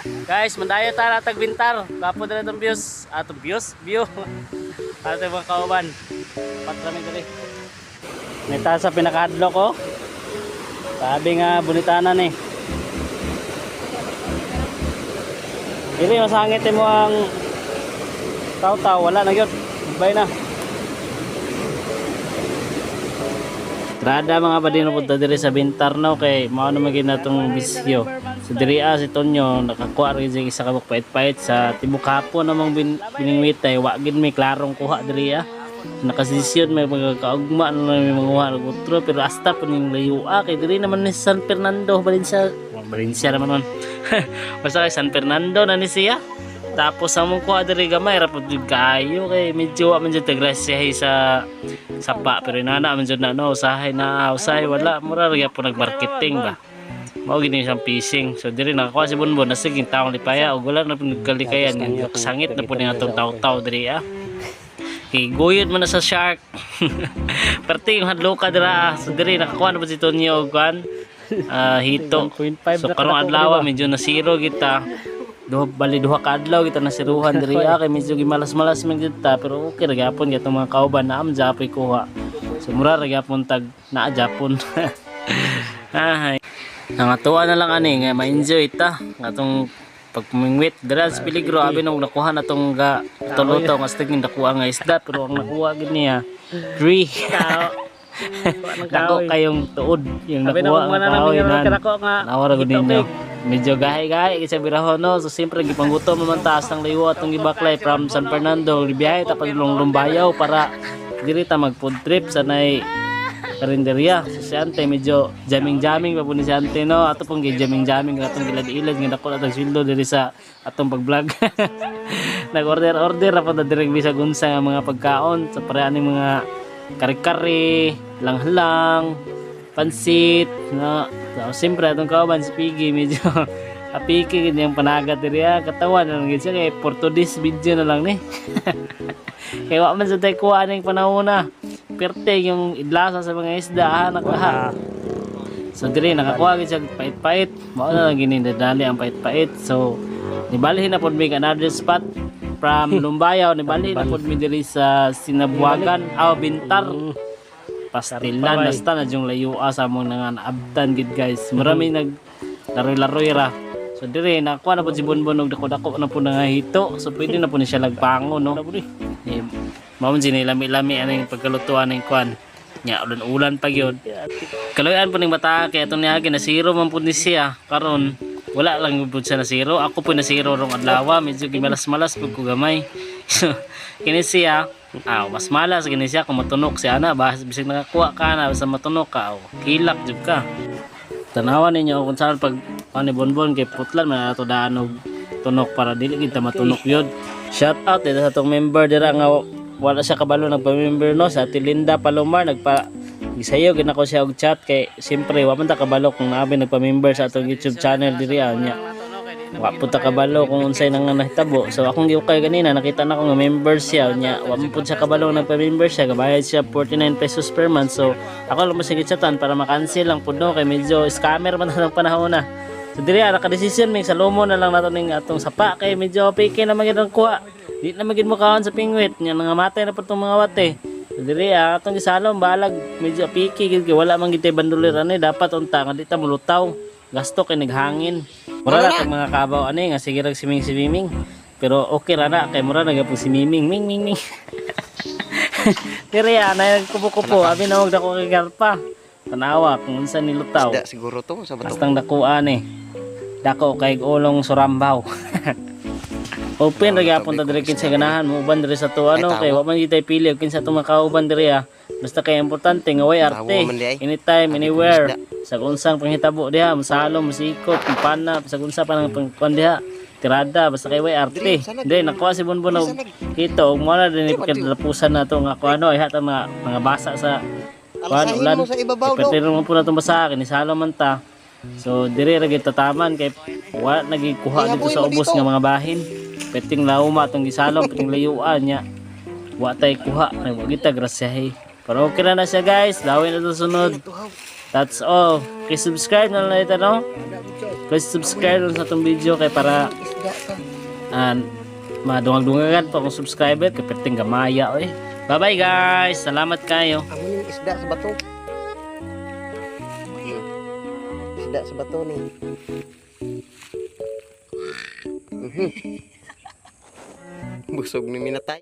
Guys, mandayo tayo natag bintar. Kapo na itong views. Atong views? View. Ato mga kauban. Patra mi dali. Nita sa pinakadlo ko. Sabi nga bunitanan eh. Dili masangit mo ang taw-taw. Wala na yun. Bye na. Trada mga badino punta diri sa Bintarno kay mao na magin natong bisyo. So diri ah, si Tonyo nakakuha rin siya isa kabuk pait-pait sa tibok hapon namang bin, biningwitay wa gid may klarong kuha diri ah. Nakasisyon may mga kaugma na may mga kuha ng utro pero hasta po ning layo ah kay diri naman ni San Fernando Valencia. Valencia naman nun. Basta kay San Fernando na ni siya. Tapos ang mong kuha diri gamay rapod jud kayo kay medyo wa man jud tagrasyahay sa sapa pero inana man jud na no usahay na usahay wala mura ra po nagmarketing ba. Mao gini siyang fishing. So diri nakakuha si Bonbon na sige taong lipaya ug wala na pinagkalikayan nga sangit na po ni atong taw-taw diri ah. Kay guyod man na sa shark. Parte yung hadlo ka dira. ah. So diri nakakuha na po si Tonyo og kan ah, hito. So karong adlaw medyo na zero kita. Duha bali duha ka adlaw kita nasiruhan diri ah, kay medyo gimalas-malas man kita pero okay ra gyapon gyatong mga kauban na am japoy kuha. So mura ra gyapon tag naa japon. Ay. Nangatuwa na lang ani nga ma-enjoy ta ngatong pagpumingwit dira sa peligro abi nung nakuha na tong ga tuluto nga stig nakuha nga isda pero ang nakuha gid niya three Dako kayong tuod yung na nakuha na namin kahoy nga. Nawara ko ninyo. Medyo gahay-gahay kasi birahon no. So siyempre gipanggutom naman taas ng liwa atong gibaklay from San Fernando. Biyahe ta pag lumbayaw para diri ta mag food trip sa nay karinderya. So si Ante medyo jamming-jamming pa po ni si Ante no. Ato pong jamming-jamming atong gilad-ilad nga dako atong sildo diri sa atong pag-vlog. Nag-order-order ra pa ta diri sa gunsa nga mga pagkaon sa parehaning mga kare-kare, lang-lang, pansit, no. So, siyempre, atong kauban si Piggy, medyo apiki gid yung panaga diri ah. katawan na lang siya kay for today's video na lang ni. kay wa man sa tay kuha ning panahon na. Perte yung idlasa sa mga isda ah, nakaha. So diri nakakuha gid siya pait-pait. Mao na lang gini dadali ang pait-pait. So nibalhin na pod mi another spot from Lumbayaw nibalhin na pod mi diri sa Sinabuagan aw Bintar. Pastilan basta na yung layo sa mong nangan abdan gid guys. Marami nag laroy-laroy ra. So dire nakuha na po si Bonbon og dako-dako na po nga hito. So pwede na po ni siya lagpango no. Eh, Mao man sini lami-lami aning pagkalutuan ning kwan. Nya ulan-ulan pa gyud. Kaloyan po ning bata kay atong niagi na zero man po ni siya karon wala lang po siya na zero. Ako po na zero rong adlaw, medyo gimalas-malas pud ko gamay. Kini siya Ah, mas malas gini siya kung matunok siya na bahas bisig nakakuha ka na basta matunok ka oh, kilak jud ka. Tanawan ninyo kung saan pag ano ni bonbon kay putlan man ato daan og tunok para dili kita matunok yun. Shout out dito sa tong member dira nga wala siya kabalo nagpa-member no sa Tilinda Palomar nagpa Isayo gina ko siya og chat kay siyempre wa man ta kabalo kung naabi nagpa-member sa atong YouTube channel diri ah, nya. Wa po ta kabalo kung unsay nang nahitabo. So akong giukay kanina nakita na ko nga member siya nya. Wa man pud siya kabalo nagpa-member siya. Gabayad siya 49 pesos per month. So ako lang mo chatan para ma-cancel lang pud no kay medyo scammer man ang panahon na. So diri ara ka decision may salomo na lang nato ning atong sapa kay medyo piki na magid ang kuha. Di na magid mo kaon sa pingwit nya nangamatay na tong mga wate. So diri ah, atong gisalom balag medyo piki gid kay wala man gid tay banduliran ni dapat unta nga di ta mulutaw. Gasto kay naghangin. Mura na kag mga kabaw ani nga sige rag siming simiming. Pero okay ra na kay mura nagapong simiming ming ming ming. Diri ah, na kupo-kupo abi na wag dako kay garpa. Tanawa kung unsa nilutaw. Isda siguro to sa bato. Bastang dakuan eh. Dako kay ulong surambaw. Open ra gyapon ta diri kinsa ganahan mo uban diri sa to ano kay wa man gitay pili og kinsa to makauban diri ah. Basta kay importante nga way arte. Anytime, anywhere. Sa unsang panghitabo diha, masalom, masikop, pana, sa unsa pa nang pangkuan diha. Tirada basta kay way arte. Hindi nakuha si Bonbon og hito og mo na din ipakidlapusan na to nga ano ay hata mga mga basa sa kuan ulan. mo sa ibabaw do. Pero mo po na itong basa akin, isalo man ta. So, diri ra gid tataman kay wala nagikuha dito sa ubos nga mga bahin. Peting lauma atong gisalom, peting layuan niya. Wa tay kuha, ay wa kita grasyahe. Pero okay na na siya guys, lawin na to sunod. That's all. Okay, subscribe na lang ito no. Please subscribe lang sa itong video kay para to. uh, madungag-dungagan pa akong subscriber kay perting gamaya oy. Bye bye guys. Salamat kayo. Amo yung isda sa bato. Isda sa bato ni. Mhm. Busog ni minatay.